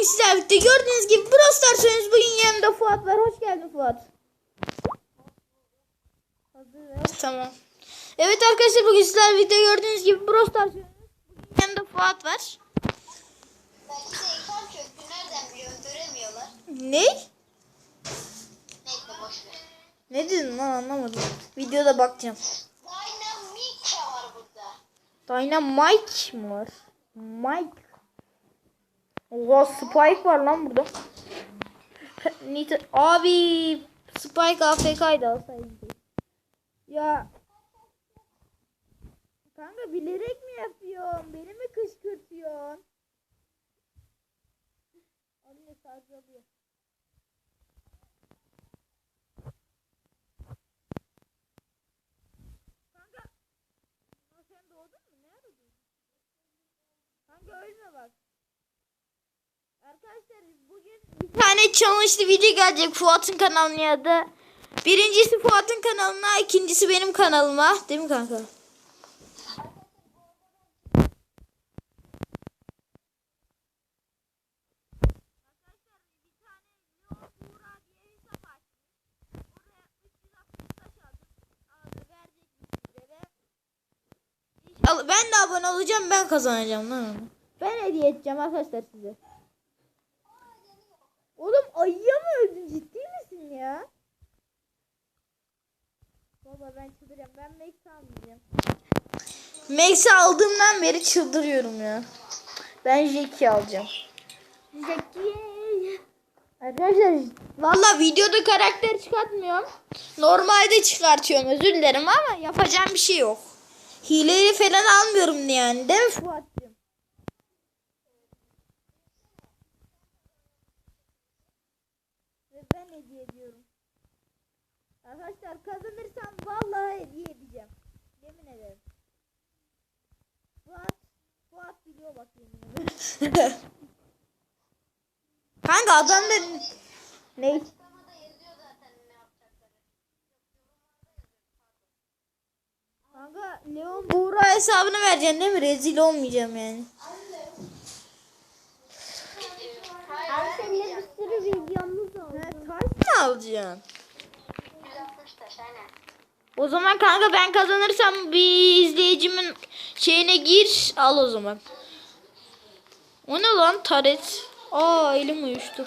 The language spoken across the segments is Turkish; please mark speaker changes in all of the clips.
Speaker 1: bugün sizlerle birlikte gördüğünüz gibi Brawl Stars oynuyoruz. Bugün yanımda Fuat var. Hoş geldin Fuat. Tamam. Evet arkadaşlar bugün sizlerle birlikte gördüğünüz gibi Brawl Stars oynuyoruz. Bugün yanımda Fuat var.
Speaker 2: Belki de ekran çöktü. Nereden biliyorum? Göremiyorlar.
Speaker 1: Ne?
Speaker 2: Neyse boş ver.
Speaker 1: Ne dedin lan anlamadım. Videoda bakacağım.
Speaker 2: Dynamite var burada.
Speaker 1: Dynamite mı var? Mike. Oha Spike var lan burada. Abi Spike AFK'ydı alsaydı. Ya Kanka bilerek mi yapıyorsun? Beni mi kışkırtıyorsun? Anne sadece alıyor. Kanka sen doğdun mu? Ne aradın? Kanka ölme bak. Bir tane challenge'lı video gelecek Fuat'ın kanalına ya da birincisi Fuat'ın kanalına ikincisi benim kanalıma değil mi kanka? Ben de abone olacağım ben kazanacağım lan onu. Ben hediye edeceğim arkadaşlar size. Oğlum ayıya mı öldün ciddi misin ya? Baba ben çıldırıyorum. Ben Max almayacağım. Max'i aldığımdan beri çıldırıyorum ya. Ben Jackie alacağım. Jackie. Arkadaşlar valla videoda karakter çıkartmıyorum. Normalde çıkartıyorum özür dilerim ama yapacağım bir şey yok. Hileyi falan almıyorum yani değil mi Fuat'cığım? Ve ben hediye ediyorum. Arkadaşlar kazanırsam vallahi hediye edeceğim. Yemin ederim. Fuat, Fuat biliyor bak yemin ederim. Kanka adam da ne?
Speaker 2: Ne.
Speaker 1: Kanka Leon Buğra hesabını vereceksin değil mi? Rezil olmayacağım yani.
Speaker 2: Hayır, seninle bir
Speaker 3: sürü videomuz oldu.
Speaker 1: Ha, taş mı alacaksın?
Speaker 2: 160 taş aynen.
Speaker 1: O zaman kanka ben kazanırsam bir izleyicimin şeyine gir al o zaman. O ne lan taret? Aa elim uyuştu.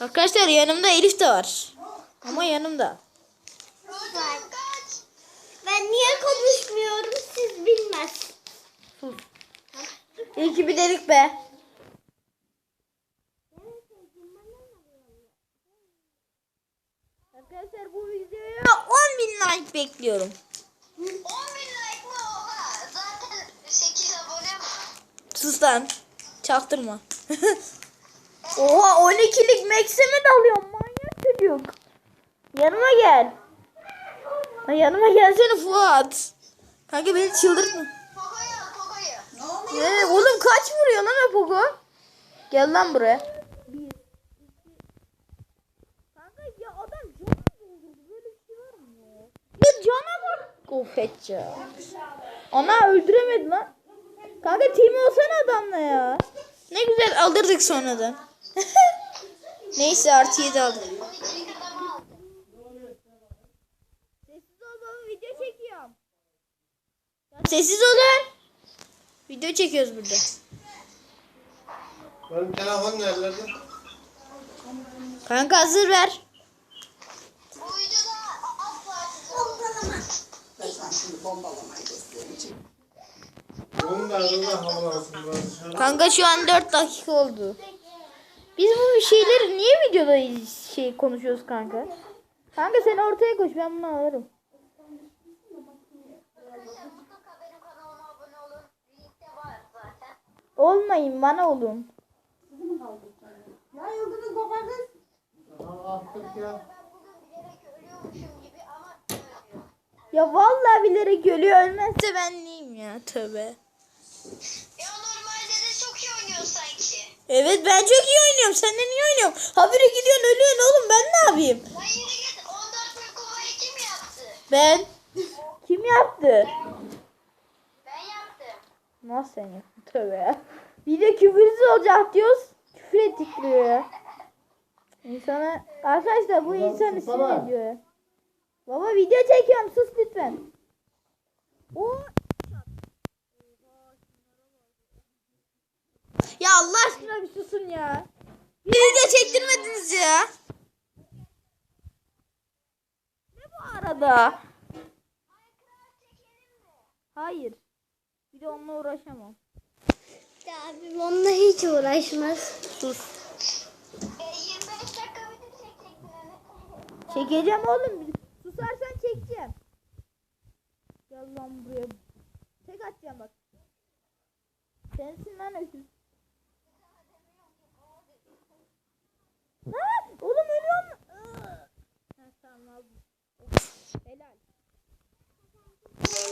Speaker 1: Arkadaşlar yanımda Elif de var. Ama yanımda.
Speaker 3: Ben niye konuşmuyorum siz bilmez.
Speaker 1: İyi ki bilerik be. Arkadaşlar bu videoya 10 bin like bekliyorum.
Speaker 2: 10 bin like mı oha? Zaten 8 abone var.
Speaker 1: Sus lan. Çaktırma. Oha 12'lik Max'e mi dalıyorsun manyak çocuk? Yanıma gel. Ha, yanıma gelsene Fuat. Kanka beni çıldırtma.
Speaker 2: Poco'yu al Poco'yu.
Speaker 1: Ne? Oğlum kaç vuruyor lan o Pogo? Gel lan buraya. Kanka ya adam cana doldurdu. Böyle bir şey var mı ya? Ya Of et ya. Ana öldüremedi lan. Kanka team olsana adamla ya. Ne güzel alırdık sonradan. Neyse artı 7 aldık.
Speaker 2: 12'lik adamı aldı.
Speaker 1: Sessiz ol baba video çekiyorum. Sessiz olun. Video çekiyoruz burada.
Speaker 4: Benim telefon nerede?
Speaker 1: Kanka hazır ver.
Speaker 2: Bu videoda asla
Speaker 4: da arada biraz.
Speaker 1: Kanka şu an 4 dakika oldu. Biz bu şeyleri niye videoda şey konuşuyoruz kanka? Kanka sen ortaya koş ben bunu alırım.
Speaker 2: mutlaka benim kanalıma abone olun. Linkte var zaten.
Speaker 1: Olmayın bana olun.
Speaker 4: Attık ya.
Speaker 2: Ben bugün bilerek ölüyormuşum gibi ama ölmüyor.
Speaker 1: Ya vallahi bilerek ölüyor ölmezse ben neyim ya tövbe.
Speaker 2: Ya normalde de çok iyi oynuyor sanki.
Speaker 1: Evet ben çok iyi oynuyorum. Senden iyi oynuyorum. Habire gidiyorsun ölüyorsun oğlum ben ne yapayım?
Speaker 2: Yürü git 14 bin kovayı kim yaptı?
Speaker 1: Ben. Kim yaptı?
Speaker 2: Ben yaptım.
Speaker 1: Nasıl sen yaptın? Tövbe ya. Bir de küfürsüz olacak diyoruz. Küfür ettiriyor ya. İnsana arkadaşlar bu
Speaker 4: Ulan
Speaker 1: insanı
Speaker 4: susana.
Speaker 1: sinir ediyor. ya. Baba video çekiyorum sus lütfen. O Ya Allah aşkına bir susun ya. Bir video çektirmediniz ya. Ne bu arada? Hayır. Bir de onunla uğraşamam.
Speaker 3: Abim onunla hiç uğraşmaz.
Speaker 1: Sus.
Speaker 2: E, 25 dakika video çekecektin.
Speaker 1: Çekeceğim oğlum. Susarsan çekeceğim. Gel lan buraya. Tek atacağım bak. Sensin lan öküz. Lan oğlum tamam aldım. Helal.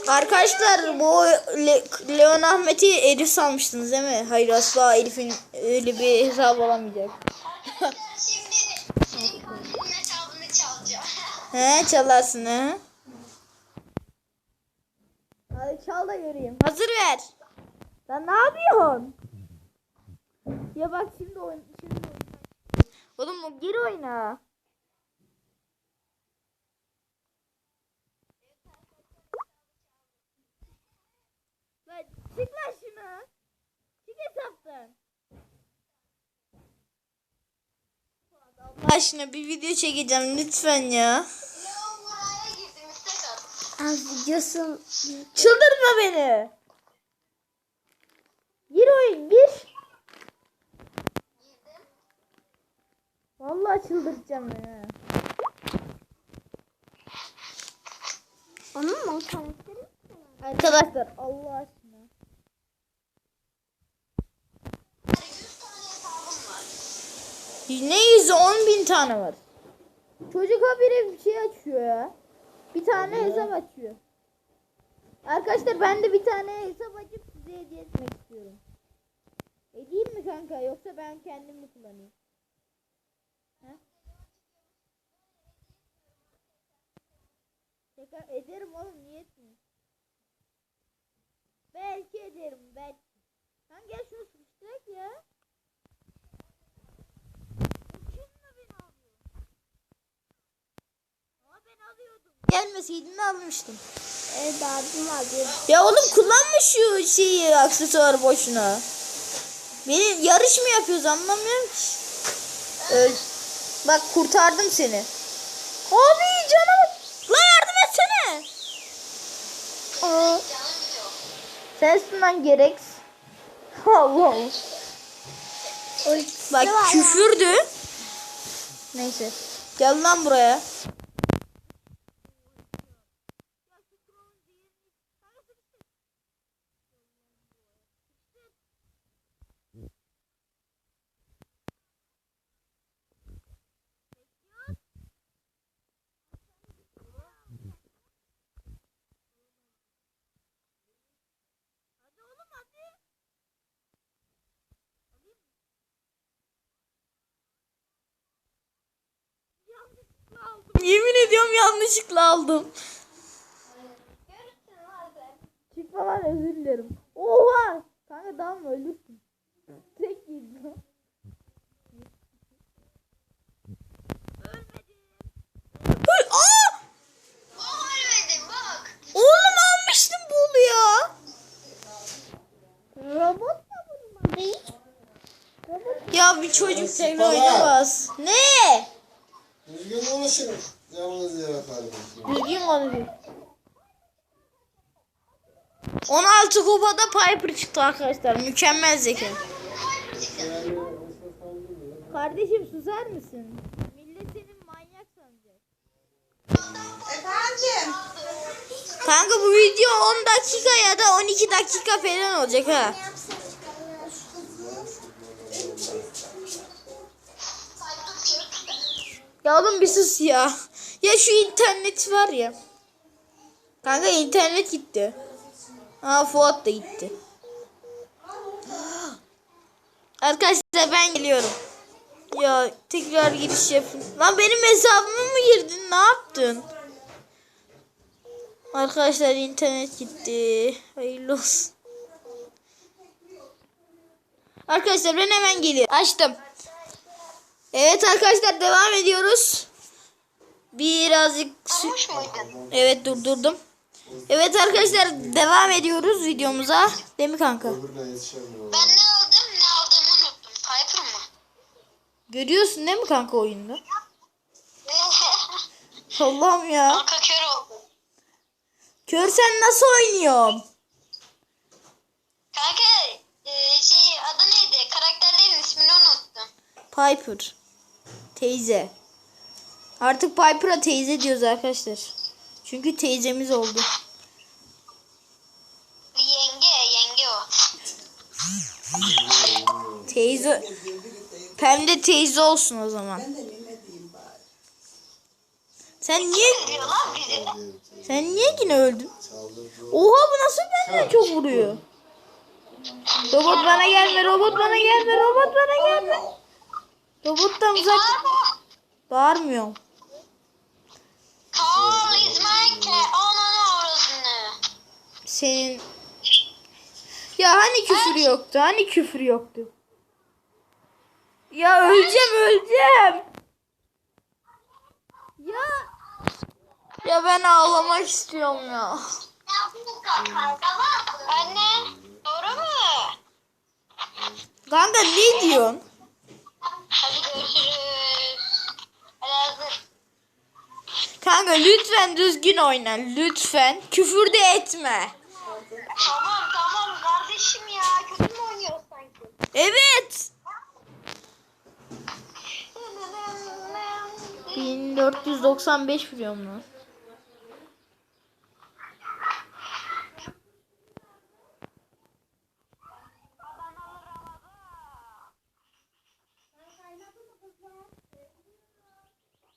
Speaker 1: Arkadaşlar bu Le- Leon Ahmet'i Elif sanmıştınız değil mi? Hayır asla Elif'in öyle bir hesabı olamayacak. He çalarsın he. Hadi çal da göreyim. Hazır ver. Lan ne yapıyorsun? Ya bak şimdi oyun şimdi oyun. Oğlum geri oyna. Lan çık lan şunu. Çık hesaptan. Aşkına bir video çekeceğim lütfen ya.
Speaker 3: Az videosun.
Speaker 1: Çıldırtma beni. Gir oyun gir. Vallahi çıldırtacağım beni. ha.
Speaker 3: Onun mu?
Speaker 1: Arkadaşlar Allah aşkına.
Speaker 2: 100 tane hesabım var.
Speaker 1: Ne yüzü 10 bin tane var. Çocuk habire bir şey açıyor ya. Bir tane hesap açıyor. Arkadaşlar ben de bir tane hesap açıp size hediye etmek istiyorum. Edeyim mi kanka yoksa ben kendim mi kullanayım? He? Tekrar ederim oğlum niye etmeyeyim? Belki ederim belki. Gel şunu sıkıştırak ya. Kimle beni alıyor? Ama ben alıyordum. Gelmeseydin almıştım.
Speaker 3: Evet abim alıyor.
Speaker 1: Ya oğlum kullanma şu şeyi aksesuarı boşuna. Beni yarış mı yapıyoruz anlamıyorum ki. Öl. Bak kurtardım seni. Abi canım. La yardım etsene. Aa, sensin lan Gerex. Allah. Bak küfürdü. Neyse. Gel lan buraya. Yemin ediyorum yanlışlıkla aldım.
Speaker 2: Görürsün hadi.
Speaker 1: Çık falan özür dilerim. Oha! Kanka dalma ölürsün. Tek yedi. Ölmedi. Aa!
Speaker 2: Ölmedim bak.
Speaker 1: Oğlum almıştım bunu ya.
Speaker 3: Robot mu bunun adı?
Speaker 1: Ya bir çocuk
Speaker 4: Baba.
Speaker 1: oynamaz. Ne?
Speaker 4: Konuşun. Yalnız ya kardeşim.
Speaker 1: Düzgün konuşuyor. 16 kupada Piper çıktı arkadaşlar. Mükemmel zeka. Kardeşim susar mısın? Millet senin manyak sanacak.
Speaker 5: Efendim?
Speaker 1: Kanka bu video 10 dakika ya da 12 dakika falan olacak ha. Ya bir sus ya. Ya şu internet var ya. Kanka internet gitti. Ha Fuat da gitti. Arkadaşlar ben geliyorum. Ya tekrar giriş yapayım. Lan benim hesabıma mı girdin? Ne yaptın? Arkadaşlar internet gitti. Hayırlı olsun. Arkadaşlar ben hemen geliyorum. Açtım. Evet arkadaşlar devam ediyoruz. Birazcık
Speaker 2: Durmuş muydun?
Speaker 1: Evet durdurdum. Evet arkadaşlar devam ediyoruz videomuza. Değil mi kanka?
Speaker 2: Ben ne aldım ne aldığımı unuttum. Piper mı?
Speaker 1: Görüyorsun değil mi kanka oyunda? Allah'ım ya.
Speaker 2: Kanka kör oldu.
Speaker 1: Kör sen nasıl oynuyorsun?
Speaker 2: Kanka e, şey adı neydi? Karakterlerin ismini unuttum.
Speaker 1: Piper. Teyze. Artık Piper'a teyze diyoruz arkadaşlar. Çünkü teyzemiz oldu.
Speaker 2: Yenge, yenge o.
Speaker 1: Teyze. Pem de teyze olsun o zaman. Sen niye sen niye yine öldün? Oha bu nasıl benden çok vuruyor? Robot bana gelme, robot bana gelme, robot bana gelme. Robottan uzak. Bağırmıyorum. Senin Ya hani küfür yoktu? Hani küfür yoktu? Ya öleceğim, öleceğim. Ya Ya ben ağlamak istiyorum ya.
Speaker 2: Anne, doğru mu?
Speaker 1: Kanka ne diyorsun?
Speaker 2: Hadi görüşürüz. Hadi.
Speaker 1: Kanka lütfen düzgün oyna. Lütfen. Küfür de etme.
Speaker 2: Tamam tamam kardeşim ya. Kötü mü oynuyoruz sanki?
Speaker 1: Evet. 1495 vuruyorum lan.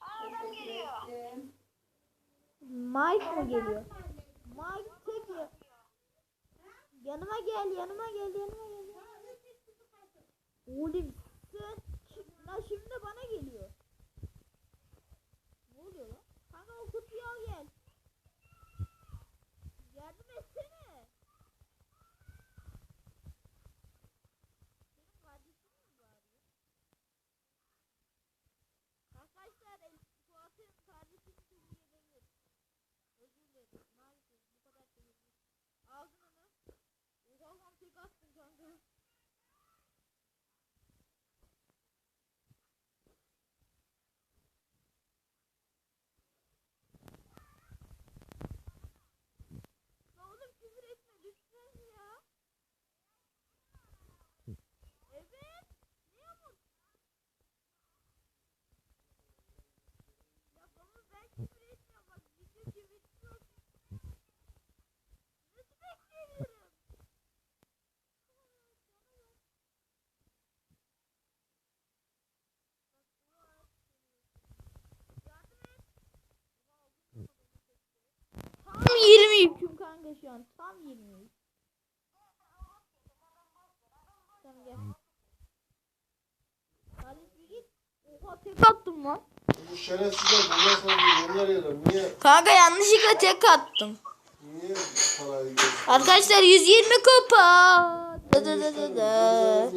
Speaker 2: Adam geliyor.
Speaker 1: Mike mı geliyor? Mike tek ya- Yanıma gel, yanıma gel, yanıma gel. Oğlum sen la şimdi bana geliyor. Ne oluyor lan? Kanka o kutuyu al gel. Yardım etsene. Benim kardeşim mi bağırıyor? Arkadaşlar el- Fuat'ın kardeşini tebrik edebilir. Özür dilerim. Maalesef bu kadar tebrik. Aldın onu. Oha lan tek attın kanka. Ya oğlum küfür etme lütfen ya. Evet. Ne yapın? Ya baba ben küfür etmiyorum bak video çeviriyor. Nasıl bekleyebilirim? Tam 20 yüküm kanka şu an. Tam 20 yük. Tamam gel. Bir git. Oha tek attım lan.
Speaker 4: Bu şerefsizler bundan sonra bunlar yerler. Niye,
Speaker 1: Kanka yanlışlıkla tek attım.
Speaker 4: niye parayı gösteriyor?
Speaker 1: Arkadaşlar 120 kupa. Da da da da da.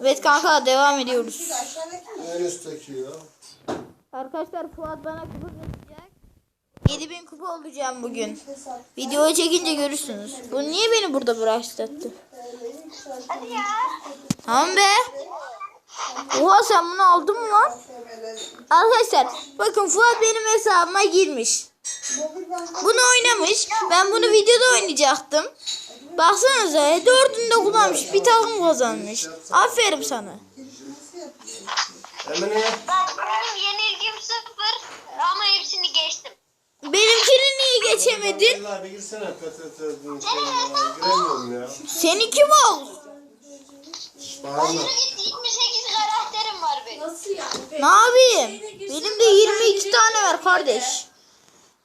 Speaker 1: Evet kanka devam ediyoruz.
Speaker 4: En üstteki ya.
Speaker 1: Arkadaşlar Fuat bana kupa. 7000 kupa olacağım bugün. Videoyu çekince görürsünüz. Bu niye beni burada bıraktı?
Speaker 2: Hadi ya.
Speaker 1: Tamam be. Oha sen bunu aldın mı lan? Arkadaşlar bakın Fuat benim hesabıma girmiş. Bunu oynamış. Ben bunu videoda oynayacaktım. Baksanıza dördünde kullanmış. Bir takım kazanmış. Aferin sana.
Speaker 2: Bak benim yenilgim sıfır ama hepsini geçtim.
Speaker 1: Benimkini niye geçemedin?
Speaker 4: Vallahi bir girsene PTT'nin şeyine. Giremiyorum ya.
Speaker 1: Seninki mi oldu?
Speaker 4: Bağırma.
Speaker 2: Yürü git 28 karakterim var benim.
Speaker 3: Nasıl yani?
Speaker 1: Ne yapayım? Benim de 22 tane var kardeş.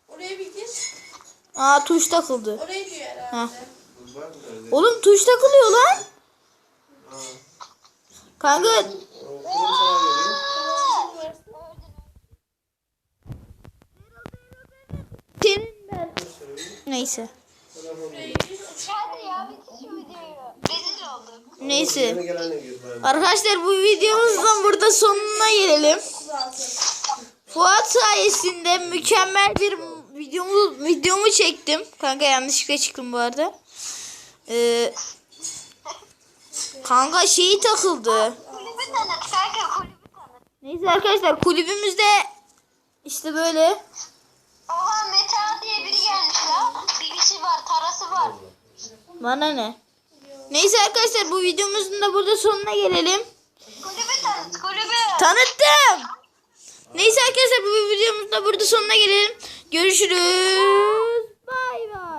Speaker 3: Oraya bir gir.
Speaker 1: Aa tuş takıldı.
Speaker 3: Oraya diyor herhalde.
Speaker 1: Oğlum tuş takılıyor lan. Kanka
Speaker 4: O kırım sana geliyor.
Speaker 1: senin ben. Neyse. Neyse. Arkadaşlar bu videomuzdan burada sonuna gelelim. Fuat sayesinde mükemmel bir videomu videomu çektim. Kanka yanlışlıkla çıktım bu arada. Ee, kanka şeyi takıldı. Neyse arkadaşlar kulübümüzde işte böyle.
Speaker 2: Oha Meta Birisi var tarası var.
Speaker 1: Bana ne? Neyse arkadaşlar bu videomuzun da burada sonuna gelelim.
Speaker 2: Kulübü tanıt kulübü.
Speaker 1: Tanıttım. Neyse arkadaşlar bu videomuzun da burada sonuna gelelim. Görüşürüz. Bay bay.